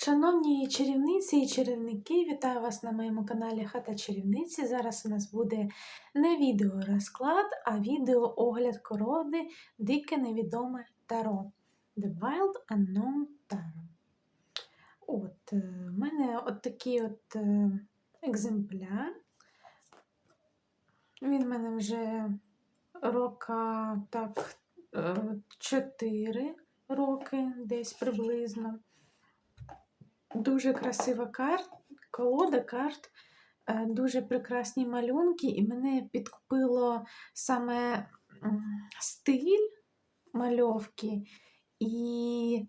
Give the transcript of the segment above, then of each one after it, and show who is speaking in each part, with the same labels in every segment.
Speaker 1: Шановні чарівниці і чарівники, вітаю вас на моєму каналі Хата Чарівниці. Зараз у нас буде не відео розклад, а відео огляд короди Дике невідоме Таро. The Wild Unknown Tarot. От, е, в мене от такий от е, екземпляр. Він в мене вже рока так, 4 роки десь приблизно. Дуже красива карт, колода карт, е, дуже прекрасні малюнки, і мене підкупило саме стиль мальовки. І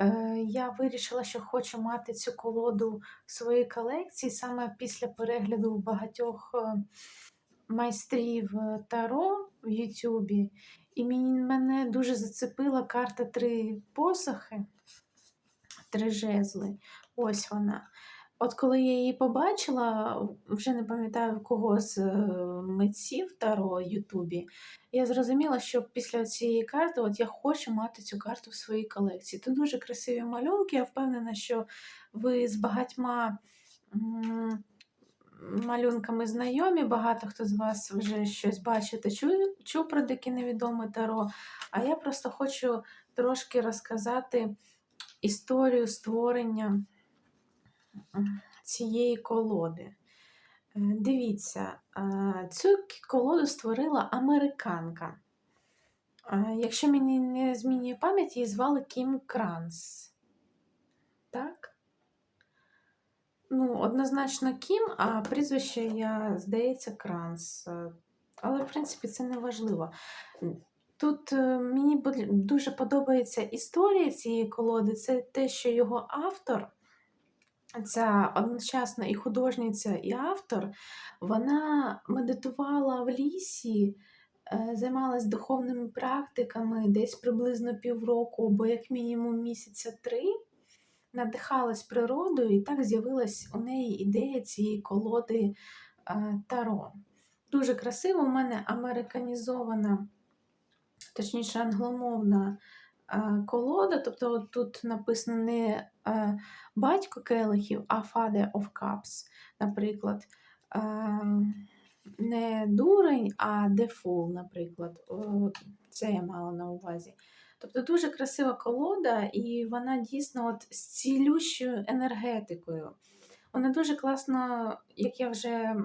Speaker 1: е, я вирішила, що хочу мати цю колоду в своїй колекції саме після перегляду багатьох е, майстрів е, Таро в Ютубі. І мені- мене дуже зацепила карта три посохи три жезли. Ось вона. От коли я її побачила, вже не пам'ятаю кого з е, митців Таро Ютубі, я зрозуміла, що після цієї карти от я хочу мати цю карту в своїй колекції. Тут дуже красиві малюнки. Я впевнена, що ви з багатьма малюнками знайомі, багато хто з вас вже щось бачите, чув, про дике невідоме Таро. А я просто хочу трошки розказати історію створення цієї колоди. Е, Дивіться, е, цю колоду створила американка. Е, Якщо мені не змінює пам'ять, її звали Кім Кранс. Так? Ну, однозначно Кім, а прізвище я, здається, Кранс. Але, в принципі, це не важливо. Тут е, мені дуже подобається історія цієї колоди. Це те, що його автор, ця одночасно і художниця, і автор, вона медитувала в лісі, е, займалась духовними практиками десь приблизно півроку, або як мінімум місяця три. Надихалась природою, і так з'явилась у неї ідея цієї колоди е, Таро. Дуже красиво, у мене американізована точніше англомовна колода, тобто от тут написано не батько келихів, а Father of Cups, наприклад. Не дурень, а Fool, наприклад. Це я мала на увазі. Тобто дуже красива колода, і вона дійсно от з цілющою енергетикою. Вона дуже класно, як я вже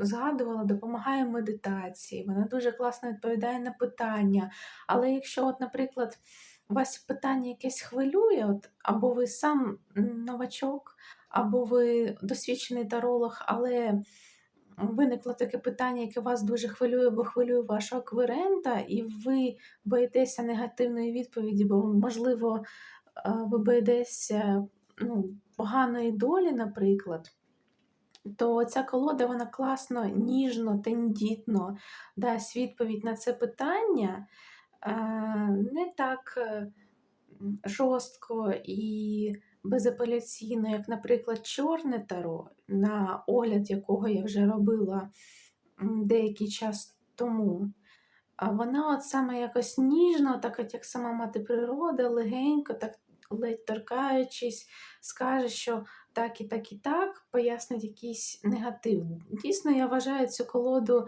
Speaker 1: згадувала, допомагає медитації, вона дуже класно відповідає на питання. Але якщо, от, наприклад, вас питання якесь хвилює, от, або ви сам новачок, або ви досвідчений таролог, але виникло таке питання, яке вас дуже хвилює, бо хвилює вашого кверента, і ви боїтеся негативної відповіді, бо, можливо, е, ви боїтеся ну, поганої долі, наприклад то ця колода вона класно, ніжно, тендітно дасть відповідь на це питання е, не так е, жорстко і безапеляційно, як, наприклад, чорне таро, на огляд якого я вже робила деякий час тому. А вона от саме якось ніжно, так от як сама мати природа, легенько, так ледь торкаючись, скаже, що так і так і так, пояснить якийсь негатив. Дійсно, я вважаю цю колоду.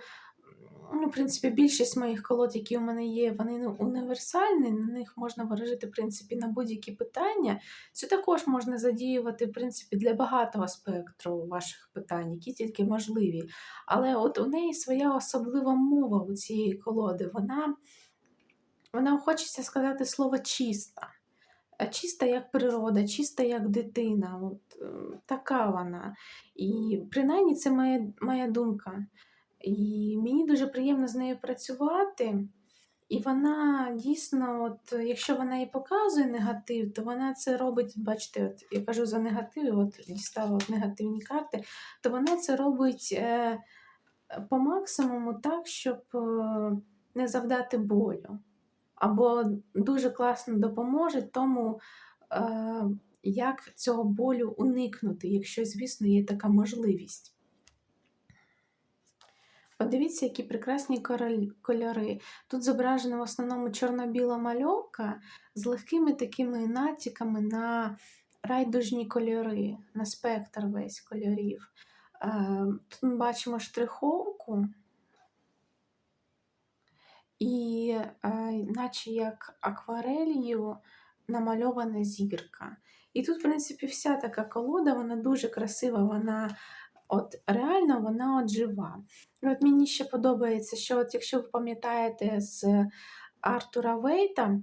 Speaker 1: Ну, в принципі, більшість моїх колод, які у мене є, вони ну, універсальні, на них можна ворожити, в принципі, на будь-які питання. Цю також можна задіювати, в принципі, для багатого спектру ваших питань, які тільки можливі. Але от у неї своя особлива мова у цієї колоди. Вона, вона хочеться сказати слово чиста. Чиста як природа, чиста як дитина. От, е, така вона. І принаймні це моя, моя думка. І мені дуже приємно з нею працювати. І вона дійсно, от, якщо вона і показує негатив, то вона це робить, бачите, от, я кажу за негатив, от дістала от негативні карти, то вона це робить е, по максимуму так, щоб е, не завдати болю. Або дуже класно допоможе тому, е, як цього болю уникнути, якщо, звісно, є така можливість. Подивіться, які прекрасні кольори. Тут зображена в основному чорно-біла мальовка з легкими такими натяками на райдужні кольори, на спектр весь кольорів. Е, Тут ми бачимо штриховку, і е, наче як акварелью намальована зірка. І тут, в принципі, вся така колода, вона дуже красива, вона от реально вона от жива. І от мені ще подобається, що от якщо ви пам'ятаєте з Артура Вейта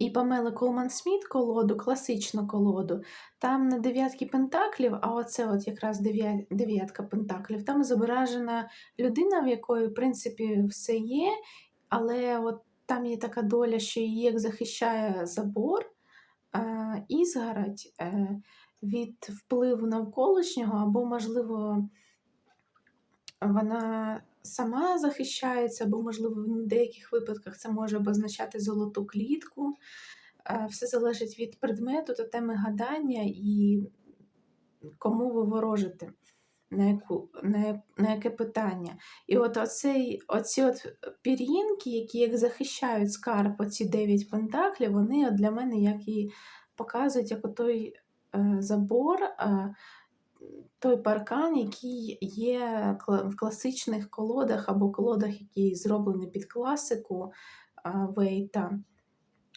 Speaker 1: і Памели Колман Сміт колоду, класичну колоду, там не дев'ятки пентаклів, а оце от якраз дев'ятка пентаклів, там зображена людина, в якої, в принципі, все є, але от там є така доля, що її як захищає забор, е, ізгородь е, від впливу навколишнього, або, можливо, вона сама захищається, або, можливо, в деяких випадках це може обозначати золоту клітку. Е, Все залежить від предмету та теми гадання і кому ви ворожите, на, яку, на, на яке питання. І от оцей, оці от пір'їнки, які як захищають скарб, оці дев'ять пентаклів, вони от для мене як і показують, як отой е, забор, е, той паркан, який є в класичних колодах або колодах, які зроблені під класику Вейта.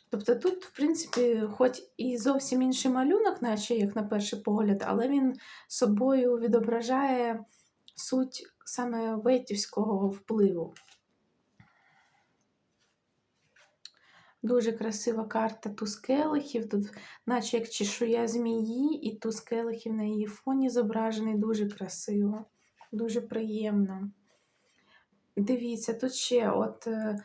Speaker 1: Тобто тут, в принципі, хоч і зовсім інший малюнок, наче як на перший погляд, але він собою відображає суть саме вейтівського впливу. Дуже красива карта туз келихів, тут наче як чешуя змії, і туз келихів на її фоні зображений дуже красиво, дуже приємно. Дивіться, тут ще от е,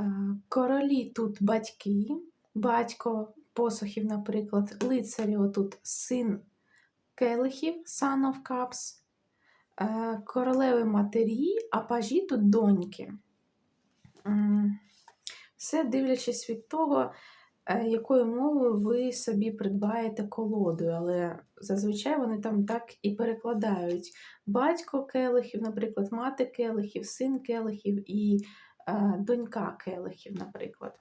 Speaker 1: е, королі тут батьки, батько посохів, наприклад, лицарі отут син келихів, son of cups, е, королеви матері, а пажі тут доньки. Все дивлячись від того, е, якою мовою ви собі придбаєте колоду, але зазвичай вони там так і перекладають. Батько келихів, наприклад, мати келихів, син келихів і е, донька келихів, наприклад.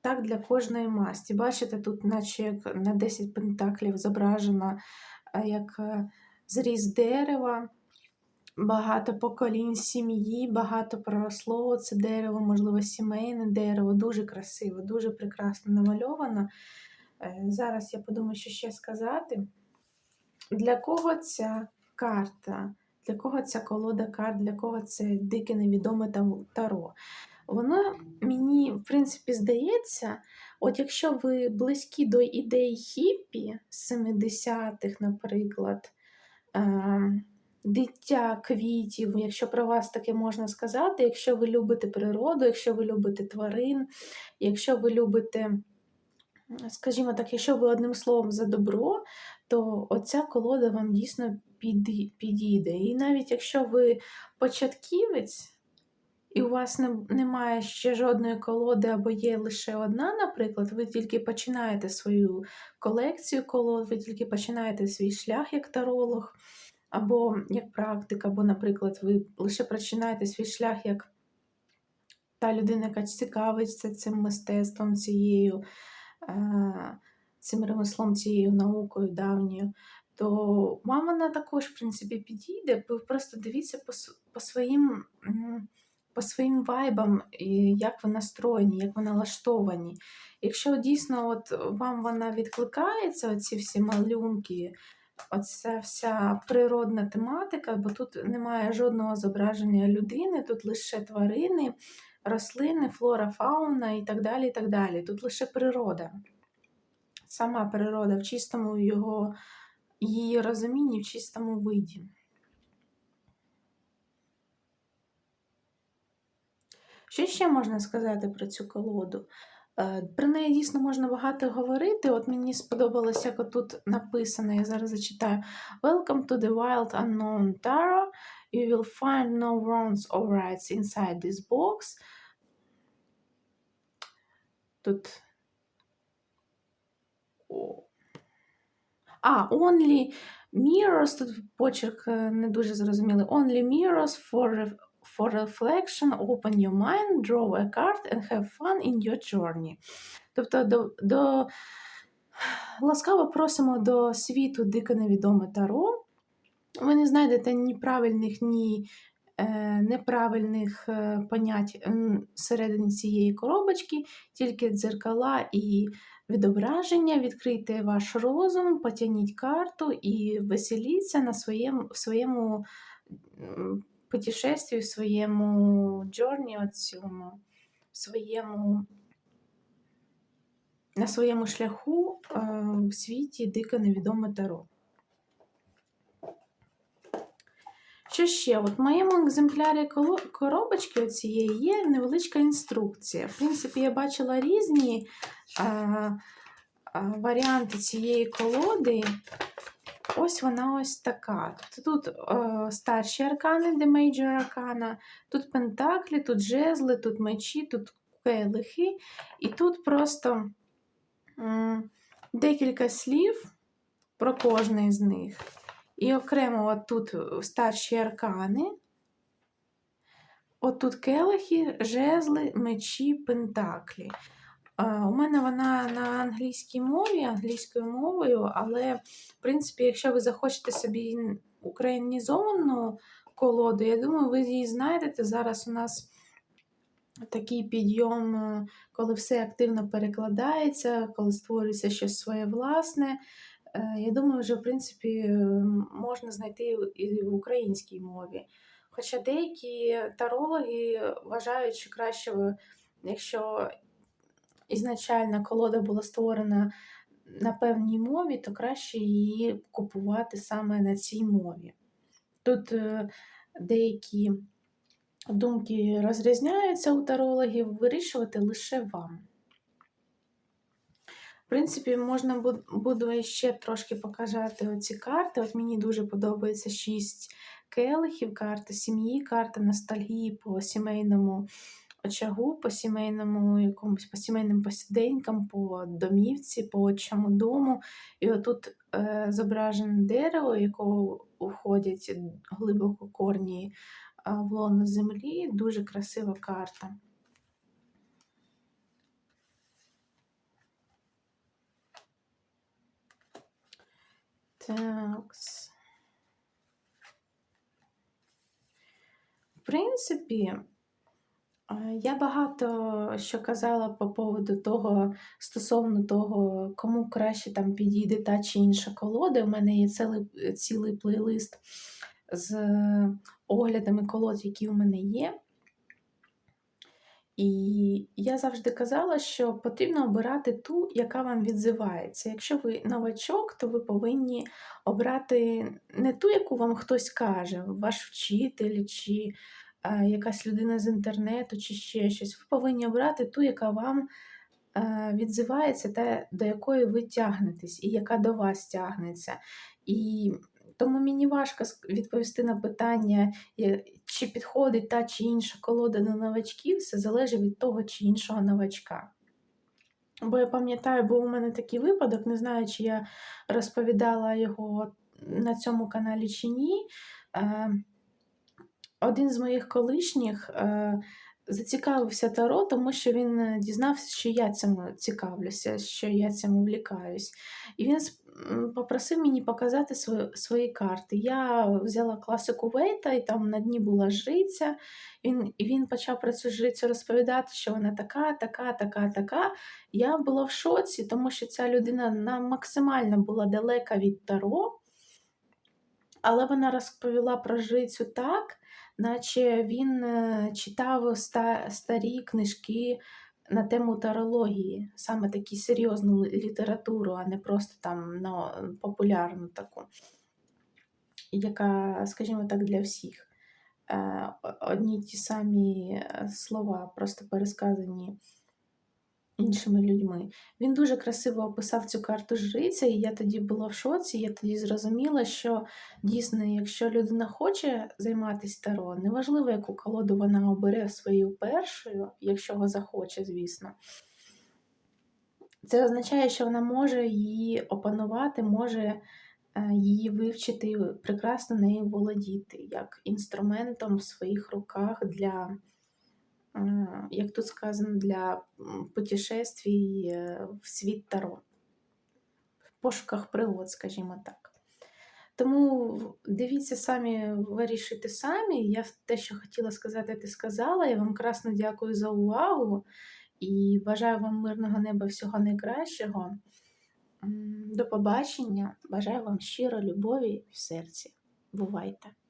Speaker 1: Так для кожної масті. Бачите, тут, наче як на 10 пентаклів зображено е, як зріз дерева, багато поколінь сім'ї, багато проросло це дерево, можливо, сімейне дерево. Дуже красиво, дуже прекрасно намальовано. Е, Зараз я подумаю, що ще сказати. Для кого ця карта? Для кого ця колода карт, для кого це дике невідоме таро? Воно мені, в принципі, здається, от якщо ви близькі до ідей хіппі з 70-х, наприклад, ем, дитя квітів, якщо про вас таке можна сказати, якщо ви любите природу, якщо ви любите тварин, якщо ви любите, скажімо так, якщо ви одним словом за добро, то оця колода вам дійсно підійде. І навіть якщо ви початківець, і у вас не, немає ще жодної колоди, або є лише одна, наприклад, ви тільки починаєте свою колекцію колод, ви тільки починаєте свій шлях як таролог, або як практик, або, наприклад, ви лише починаєте свій шлях як та людина, яка цікавиться цим мистецтвом, цією, е, цим ремеслом, цією наукою давньою, то вам вона також, в принципі, підійде. Ви просто дивіться по, по своїм. По своїм вайбам, як ви настроєні, як ви налаштовані. Якщо дійсно от вам вона відкликається, оці всі малюнки, оця вся природна тематика, бо тут немає жодного зображення людини, тут лише тварини, рослини, флора, фауна і так далі. і так далі. Тут лише природа. Сама природа в чистому його, її розумінні, в чистому виді. Що ще можна сказати про цю колоду? Е, Про неї дійсно можна багато говорити. От мені сподобалось, як отут написано, я зараз зачитаю. Welcome to the wild unknown tarot. You will find no wrongs or rights inside this box. Тут. А, only mirrors, тут почерк е, не дуже зрозумілий. Only mirrors for, for reflection, open your mind, draw a card and have fun in your journey. Тобто до, до Ласкаво просимо до світу дико невідоме Таро. Ви не знайдете ні правильних, ні е, неправильних е, понять всередині цієї коробочки, тільки дзеркала і відображення. Відкрийте ваш розум, потягніть карту і веселіться на своєму, в своєму в своєму джорні, от цьому, в своєму на своєму шляху е, в світі дико невідоме таро. Що ще? От в моєму екземплярі коробочки оцієї є невеличка інструкція. В принципі, я бачила різні е, е, варіанти цієї колоди. Ось вона ось така. Тобто тут е, старші аркани, де мейджор аркана, тут пентаклі, тут жезли, тут мечі, тут келихи. І тут просто м, декілька слів про кожний з них. І окремо от тут старші аркани. От тут келихи, жезли, мечі, пентаклі. У мене вона на англійській мові, англійською мовою, але, в принципі, якщо ви захочете собі українізовану колоду, я думаю, ви її знайдете. Зараз у нас такий підйом, е, коли все активно перекладається, коли створюється щось своє власне. Е, Я думаю, вже, в принципі, е, можна знайти і в українській мові. Хоча деякі тарологи вважають, що краще, якщо ізначальна колода була створена на певній мові, то краще її купувати саме на цій мові. Тут е, деякі думки розрізняються у тарологів, вирішувати лише вам. В принципі, можна буду ще трошки показати оці карти. От мені дуже подобається шість келихів, карта сім'ї, карта ностальгії по сімейному очагу, по сімейному якомусь по сімейним посіденькам, по домівці, по отчому дому. І отут е, зображене дерево, якого уходять глибоко корні а, в лоно землі. Дуже красива карта. Так. В принципі, е, я багато що казала по поводу того, стосовно того, кому краще там підійде та чи інша колода. У мене є цілий, цілий плейлист з оглядами колод, які у мене є. І я завжди казала, що потрібно обирати ту, яка вам відзивається. Якщо ви новачок, то ви повинні обрати не ту, яку вам хтось каже, ваш вчитель чи е, якась людина з інтернету, чи ще щось. Ви повинні обрати ту, яка вам відзивається, та до якої ви тягнетесь, і яка до вас тягнеться. І тому мені важко відповісти на питання, чи підходить та чи інша колода до новачків, все залежить від того чи іншого новачка. Бо я пам'ятаю, був у мене такий випадок, не знаю, чи я розповідала його на цьому каналі чи ні. Один з моїх колишніх е, зацікавився Таро, тому що він е, дізнався, що я цьому цікавлюся, що я цьому влікаюсь. І він попросив мені показати свої, карти. Я взяла класику Вейта, і там на дні була жриця. Він, і він почав про цю жрицю розповідати, що вона така, така, така, така. Я була в шоці, тому що ця людина на максимально була далека від Таро, але вона розповіла про жрицю так, наче він е, читав старі книжки на тему тарології, саме таку серйозну літературу, а не просто там ну, популярну таку, яка, скажімо так, для всіх. Е, Одні ті самі е, слова, просто пересказані іншими людьми. Він дуже красиво описав цю карту жриця, і я тоді була в шоці. Я тоді зрозуміла, що дійсно, якщо людина хоче займатися таро, неважливо, яку колоду вона обере свою першою, якщо вона захоче, звісно. Це означає, що вона може її опанувати, може е, її вивчити, прекрасно нею володіти, як інструментом в своїх руках для, як тут сказано, для путешествій е, в світ Таро. пошуках пригод, скажімо так. Тому дивіться самі, вирішуйте самі. Я те, що хотіла сказати, ти сказала. Я вам красно дякую за увагу і бажаю вам мирного неба всього найкращого. До побачення. Бажаю вам щиро любові в серці. Бувайте!